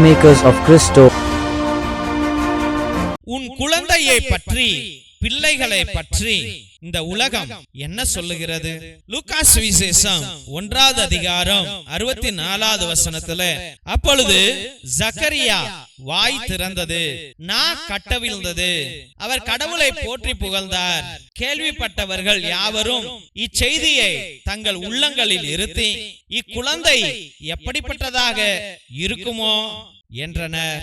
Peacemakers of Christo. உன் குழந்தையை பற்றி பிள்ளைகளை பற்றி இந்த உலகம் என்ன சொல்லுகிறது? லூகாஸ் விசேஷம் ஒன்றாவது அதிகாரம் அறுபத்தி நாலாவது வசனத்துல அப்பொழுது ஜக்கரியா வாய் திறந்தது நான் கட்டவிழ்ந்தது. அவர் கடவுளை போற்றி புகழ்ந்தார். கேள்விப்பட்டவர்கள் யாவரும் இச்செய்தியை தங்கள் உள்ளங்களில் இருத்தி இக்குழந்தை எப்படிப்பட்டதாக இருக்குமோ என்றனர்.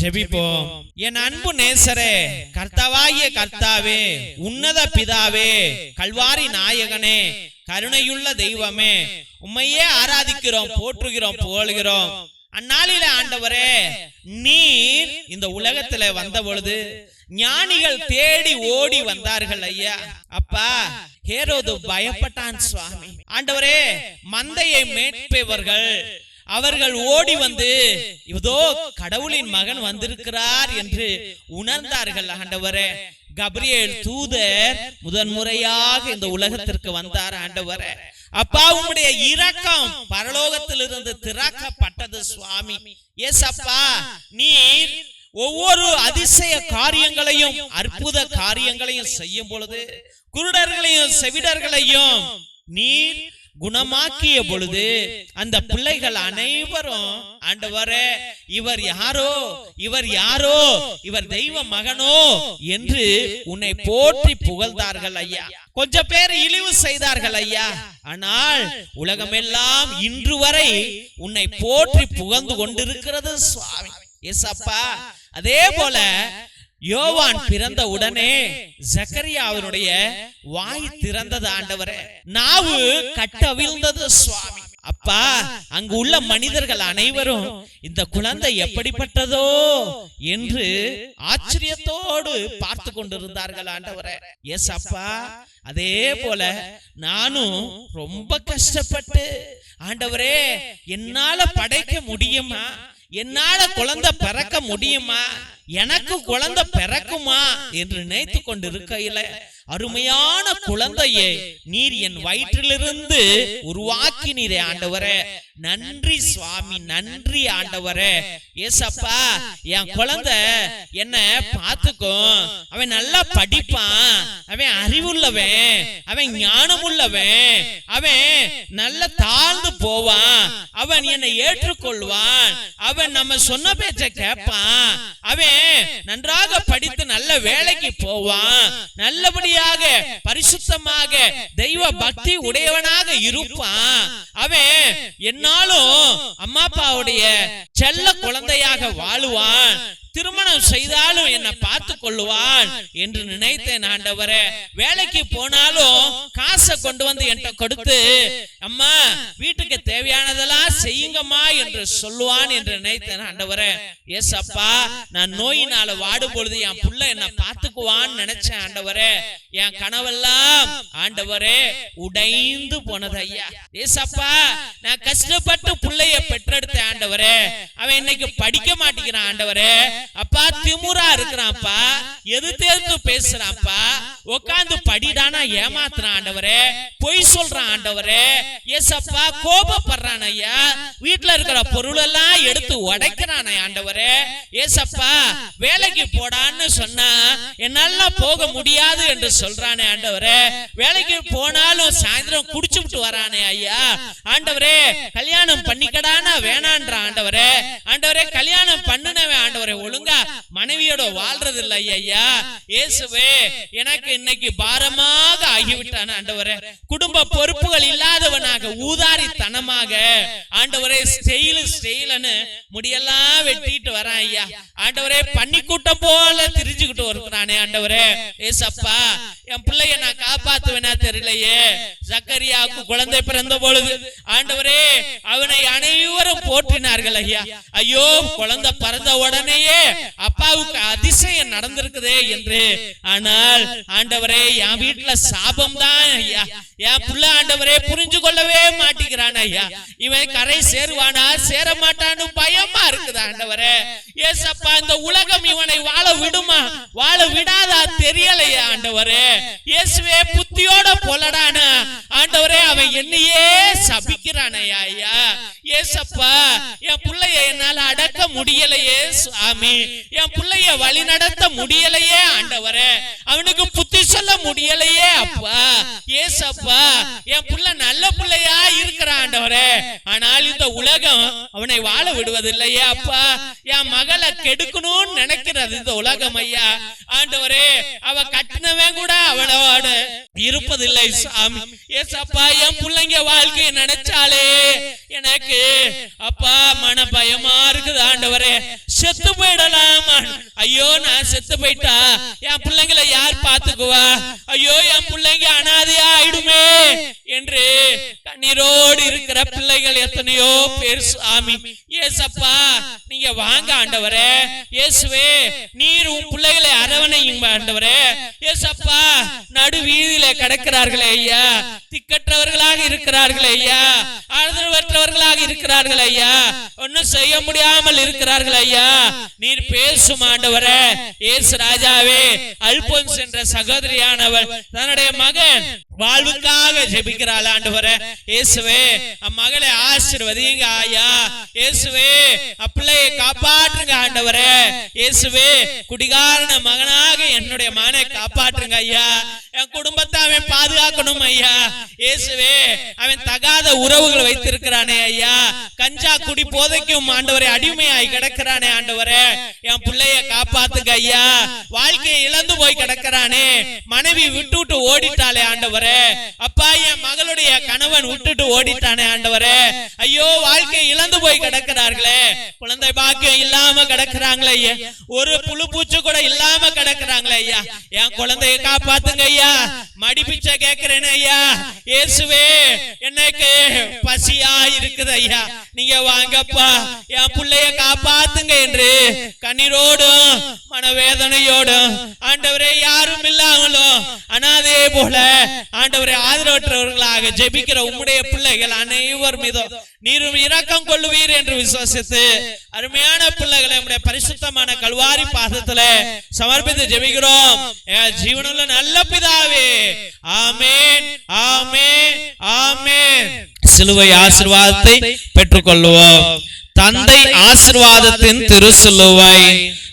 ஜெபிப்போம். என் அன்பு நேசரே கர்த்தாவாகிய கர்த்தாவே உன்னத பிதாவே கல்வாரி நாயகனே கருணையுள்ள தெய்வமே உம்மையே ஆராதிக்கிறோம் போற்றுகிறோம் புகழ்கிறோம். அந்நாளில ஆண்டவரே நீர் இந்த உலகத்துல வந்த பொழுது ஞானிகள் தேடி ஓடி வந்தார்கள் ஐயா. அப்பா ஹேரோது பயப்பட்டான் சுவாமி. ஆண்டவரே மந்தையை மேற்பவர்கள் அவர்கள் ஓடி வந்து இதோ கடவுளின் மகன் வந்திருக்கிறார் என்று உணர்ந்தார்கள் ஆண்டவரே. கப்ரியேல் தூதர் முதன்முறையாக இந்த உலகத்திற்கு வந்தார் ஆண்டவரே. அப்பா உம்முடைய இரக்கம் பரலோகத்திலிருந்து திறக்கப்பட்டது சுவாமி. எஸ் அப்பா நீர் ஒவ்வொரு அதிசய காரியங்களையும் அற்புத காரியங்களையும் செய்யும் பொழுது குருடர்களையும் செவிடர்களையும் நீர் குணமாக்கிய பொழுது அந்த பிள்ளைகள் அனைவரும் ஆண்டவரே இவர் யாரோ இவர் யாரோ இவர் தெய்வ மகனோ என்று உன்னை போற்றி புகழ்ந்தார்கள் ஐயா. கொஞ்சம் பேர் இழிவு செய்தார்கள் ஐயா. ஆனால் உலகமெல்லாம் இன்று வரை உன்னை போற்றி புகழ்ந்து கொண்டிருக்கிறது சுவாமி. எஸ் அப்பா அதே போல யோவான் பிறந்த உடனே ஜக்கரியா அவருடைய வாய் திறந்தது ஆண்டவரே. நாவு கட்டவிழ்ந்தது சுவாமி. அப்பா அங்கு உள்ள மனிதர்கள் அனைவரும் இந்த குழந்தை எப்படிப்பட்டதோ என்று ஆச்சரியத்தோடு பார்த்து கொண்டிருந்தார்கள் ஆண்டவரே. எஸ் அப்பா அதே போல நானும் ரொம்ப கஷ்டப்பட்டு ஆண்டவரே என்னால படைக்க முடியுமா? என்னால குழந்தை பிறக்க முடியுமா? எனக்கு குழந்தை பிறக்குமா என்று நினைத்து கொண்டிருக்கையில அருமையான குழந்தையை நீர் என் வயிற்றிலிருந்து உருவாக்கினீரே ஆண்டவரே. நன்றி சுவாமி நன்றி ஆண்டவரே. ஏசப்பா என் குழந்தை என்ன பார்த்துக்கும் அவன் நல்லா படிப்பான். அவன் அறிவுள்ளவன். அவன் ஞானம் உள்ளவன் அவன் நல்ல தாழ்ந்து போவான். அவன் என்னை ஏற்றுக்கொள்வான். அவன் நம்ம சொன்ன பேச்ச கேட்பான் அவன் நன்றாக படித்து நல்ல வேலைக்கு போவான். நல்லபடியாக பரிசுத்தமாக தெய்வ பக்தி உடையவனாக இருப்பான். அவன் என்னாலும் அம்மா அப்பாவுடைய செல்ல குழந்தையாக வாழுவான். திருமணம் செய்தாலும் என்னை பார்த்து கொள்ளுவான் என்று நினைத்தேன் ஆண்டவரே. வேலைக்கு போனாலும் காசை கொண்டு வந்து என்கிட்ட கொடுத்து அம்மா வீட்டுக்கு தேவையானதெல்லாம் செய்யுங்கம்மா என்று சொல்லுவான் என்று நினைத்தேன் ஆண்டவரே. எஸ் அப்பா நான் நோயினால வாடும் பொழுது என் புள்ள என்ன பார்த்துக்குவான்னு நினைச்சேன் ஆண்டவரே. என் கனவெல்லாம் ஆண்டவரே உடைந்து போனது ஐயா. எஸ் அப்பா நான் கஷ்டப்பட்டு பிள்ளைய பெற்றெடுத்த ஆண்டவரே. அவன் இன்னைக்கு படிக்க மாட்டேங்கிறான் ஆண்டவரே. அப்பா திமுறா இருக்கிறான்ப்பா. எது தேர்ந்து பேசுறான்ப்பா. உட்காந்து படிடானா ஏமாத்துறான் ஆண்டவரே. பொய் சொல்றான் ஆண்டவரே. ஏசப்பா கோபப்படுறான் ஐயா. வீட்டுல இருக்கிற பொருள் எல்லாம் எடுத்து உடைக்கிறான் ஆண்டவரே. ஏசப்பா வேலைக்கு போடான்னு சொன்னா என்னால போக முடியாது என்று சொல்றானே ஆண்டவரே. வேலைக்கு போனாலும் சாயந்தரம் குடிச்சுட்டு வரானே ஐயா. ஆண்டவரே கல்யாணம் பண்ணிக்கடானா வேணான்ற ஆண்டவரே. ஆண்டவரே கல்யாணம் பண்ணுனவே ஆண்டவரே. ஒழுங்கா மனைவியோட வாழ்றது இல்லை ஐயா. இயேசுவே எனக்கு இன்னைக்கு பாரமாக ஆகிவிட்டான் ஆண்டவரே. குடும்ப பொறுப்புகள் இல்லாதவனாக ஊதாரித்தனமாக ஆண்டவரே ஸ்டெயில் ஸ்டெயில்னு முடியெல்லாம் வெட்டிட்டு வரான் ஐயா. ஆண்டவரே பன்னி கூட்டம் போல திரிஞ்சுக்கிட்டு இருக்கிறானே ஆண்டவரே. ஏசப்பா என் பிள்ளைய நான் காப்பாத்துவேனா தெரியலையே. சக்கரியாவுக்கு குழந்தை பிறந்த பொழுது ஆண்டவரே அவனை அனைவரும் போற்றினார்கள் ஐயா. ஐயோ. குழந்தை பிறந்த உடனேயே அப்பாவுக்கு அதிசயம் நடந்திருக்குதே என்று. ஆனால் ஆண்டவரே என் வீட்டுல சாபம் தான் ஐயா. என் புள்ள ஆண்டவரே புரிஞ்சு கொள்ளவே மாட்டேங்கிறான் ஐயா. இவன் கரை சேருவானா? சேர மாட்டான்னு பயமா இருக்குது ஆண்டவரே. ஏசப்பா இந்த உலகம் இவனை வாழ விடுமா? வாழ விடாதா தெரியலையா ஆண்டவரே. இயேசுவே புத்தியோட போலடானா? ஆண்டவரே அவன் என்னையே சபிக்கிறானே ஐயா. ஏசப்பா என் பிள்ளைய என்னால அடக்க முடியலையே சுவாமி என் பிள்ளைய வழி நடத்த முடியலையே ஆண்டவரே. அவனுக்கு புத்தி சொல்ல முடியலையே அப்பா. ஏசப்பா என் புள்ள நல்ல பிள்ளையா இருக்கிறான் ஆண்டவரே. ஆனால் இந்த உலகம் அவனை வாழ விடுவதில்லையே அப்பா. என் மகளை கெடுக்கணும்னு நினைக்கிறது இந்த உலகம் ஐயா. ஆண்டவரே அவ கட்டினவன் கூட அவளோட இருப்பதில்லை சாமி. ஏசப்பா என் பிள்ளைங்க வாழ்க்கையை நினைச்சாலே எனக்கு அப்பா மன பயமா இருக்குது ஆண்டவரே. செத்து போயிடலாம்? ஐயோ நான் செத்து போயிட்டா? என் பிள்ளைங்களை யார் பாத்துக்குவா ஐயோ என் பிள்ளைங்க அனாதையா ஆயிடுமே என்று கண்ணீரோடு இருக்கிற பிள்ளைகள் எத்தனையோ பேர் சாமி ஏசப்பா நீங்க வாங்க ஆண்டவரே. இயேசுவே நீர் உன் பிள்ளைகளை அரவணையும் ஆண்டவரே. ஏசப்பா நடு வீதியில கிடக்கிறார்களே ஐயா. திக்கற்றவர்களாக இருக்கிறார்களே ஐயா. மற்றவர்களாக இருக்கிறார்கள் ஐயா. ஒன்னும் செய்ய முடியாமல் இருக்கிறார்கள் ஐயா. நீர் பேசும் ஆண்டவரே ஏசு ராஜாவே அல்போன்ஸ் என்ற சகோதரியானவர் தன்னுடைய மகன் வாழ்வுக்காக ஜெபிக்கிறாள் ஆண்டவரே. இயேசுவே அம்மகளை ஆசீர்வதிங்க ஐயா இயேசுவே அப்பிள்ளையை காப்பாற்றுங்க ஆண்டவரே. இயேசுவே குடிகாரன மகனாக என்னுடைய மகனை காப்பாற்றுங்க ஐயா. என் குடும்பத்தை அவன் பாதுகாக்கணும் ஐயா. இயேசுவே அவன் தகாத உறவுகள் வைத்திருக்கிறானே ஐயா. கஞ்சா குடி போதைக்கும் ஆண்டவரே அடிமையாய் கிடக்கிறானே ஆண்டவரே. என் பிள்ளைய காப்பாத்துங்க ஐயா. வாழ்க்கையை இழந்து போய் கிடக்கிறானே. மனைவி விட்டு விட்டு ஓடிட்டாளே ஆண்டவரே. அப்பா என் மகளுடைய கணவன் விட்டுட்டு ஓடிட்டானே ஆண்டவரே. ஐயோ வாழ்க்கையை இழந்து போய் கிடக்கிறார்களே. குழந்தை பாக்கியம் இல்லாம கிடக்குறாங்களே ஐயா. ஒரு புழு பூச்சி கூட இல்லாம கிடக்குறாங்களே ஐயா. என் குழந்தைய காப்பாத்துங்க ஐயா. மடிப்பிச்ச கேக்குறேன் ஐயா இயேசுவே எனக்கு பசியா இருக்குது ஐயா நீங்க வாங்கப்பா. என் பிள்ளைய காப்பாத்துங்க என்று கண்ணீரோடும் மனவேதனையோடும் ஆண்டவரே யாரும் இல்லாமலும் அனாதே போல ஆண்டவரை ஆதரவற்றவர்களாக ஜெபிக்கிற உம்முடைய பிள்ளைகள் அனைவர் மீதும் நீரும் இரக்கம் கொள்ளுவீர் என்று விசுவாசித்து அருமையான பிள்ளைகளை நம்முடைய பரிசுத்தமான கல்வாரி பாதத்துல சமர்ப்பித்து ஜெபிக்கிறோம். என் ஜீவனுள்ள நல்ல பிதாவே. ஆமென் ஆமென் ஆமென். சிலுவை ஆசீர்வாதத்தை பெற்றுக்கொள்வோம் தந்தை ஆசீர்வாதத்தின் திருசிலுவை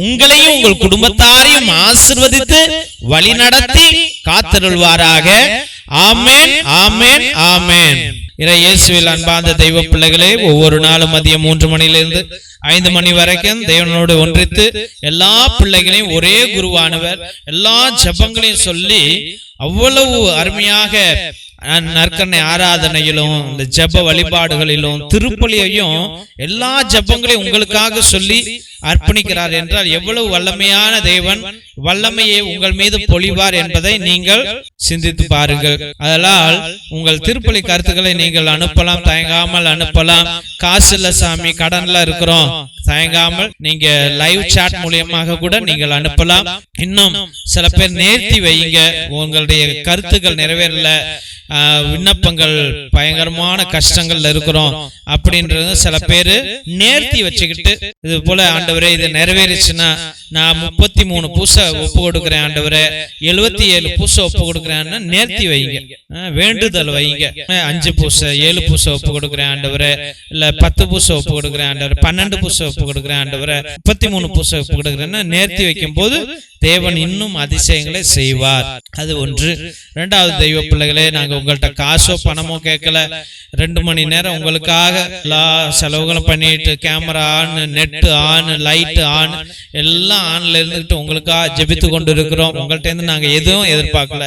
உங்களையும் உங்கள் குடும்பத்தாரையும் ஆசிர்வதித்து வழிநடத்தி காத்திருள்வாராக. ஆமென் ஆமேன் ஆமேன். இறை இயேசுவில் அன்பார்ந்த தெய்வ பிள்ளைகளே ஒவ்வொரு நாளும் மதியம் மூன்று மணியிலிருந்து ஐந்து மணி வரைக்கும் தேவனோடு ஒன்றித்து எல்லா பிள்ளைகளையும் ஒரே குருவானவர் எல்லா ஜபங்களையும் சொல்லி அவ்வளவு அருமையாக நற்கண்ணை ஆராதனையிலும் இந்த ஜெப வழிபாடுகளிலும் திருப்பலியையும் எல்லா ஜெபங்களையும் உங்களுக்காக சொல்லி அர்ப்பணிக்கிறார் என்றால் எவ்வளவு வல்லமையான தேவன் வல்லமையை உங்கள் மீது பொழிவார் என்பதை நீங்கள் சிந்தித்து பாருங்கள். அதனால் உங்கள் திருப்பலி கருத்துக்களை நீங்கள் அனுப்பலாம் தயங்காமல் அனுப்பலாம். காசு இல்ல சாமி கடன்ல இருக்கிறோம் தயங்காமல் நீங்க லைவ் சாட் மூலியமாக கூட நீங்கள் அனுப்பலாம். இன்னும் சில பேர் நேர்த்தி வைங்க உங்களுடைய கருத்துக்கள் நிறைவேறல விண்ணப்பங்கள் பயங்கரமான கஷ்டங்கள்ல இருக்கிறோம் அப்படின்றது சில பேரு நேர்த்தி வச்சுக்கிட்டு இது போல ஆண்டவரே இது நிறைவேறிச்சுன்னா நான் முப்பத்தி மூணு பூசை ஒப்பு கொடுக்குறேன் ஆண்டவரே எழுபத்தி ஏழு பூசை ஒப்பு கொடுக்குறேன்னு நேர்த்தி வைங்க. வேண்டுதல் வைங்க. அஞ்சு பூசை ஏழு பூசை ஒப்பு கொடுக்குறேன் ஆண்டவரே இல்ல பத்து பூசை ஒப்பு கொடுக்குறேன் ஆண்டவரே பன்னெண்டு பூசை ஒப்பு கொடுக்குறேன் ஆண்டவரே முப்பத்தி மூணு பூசை ஒப்பு கொடுக்குறேன்னு நேர்த்தி வைக்கும் போது தேவன் இன்னும் அதிசயங்களை செய்வார். அது ஒன்று இரண்டாவது தெய்வ பிள்ளைகளே நாங்கள் உங்கள்கிட்ட காசோ பணமோ கேட்கல. ரெண்டு மணி நேரம் உங்களுக்காக எல்லா செலவுகளும் பண்ணிட்டு camera on net on light on எல்லாம் ஆன்ல இருந்துட்டு உங்களுக்காக ஜெபித்து கொண்டு இருக்கிறோம் உங்கள்கிட்ட இருந்து நாங்கள் எதுவும் எதிர்பார்க்கல.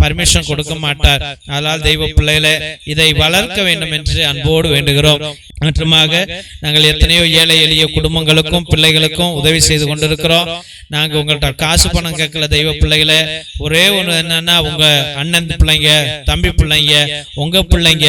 பர்மிஷன் கொடுக்க மாட்டார். அதனால் தெய்வ பிள்ளைகளை இதை வளர்க்க வேண்டும் என்று அன்போடு வேண்டுகிறோம். மற்றுமாக நாங்கள் எத்தனையோ ஏழை எளிய குடும்பங்களுக்கும் பிள்ளைகளுக்கும் உதவி செய்து கொண்டிருக்கிறோம். நாங்க உங்கள்ட்ட காசு பணம் கேட்கல தெய்வ பிள்ளைகளே. ஒரே ஒண்ணு என்னன்னா உங்க அண்ணன் பிள்ளைங்க தம்பி பிள்ளைங்க உங்க பிள்ளைங்க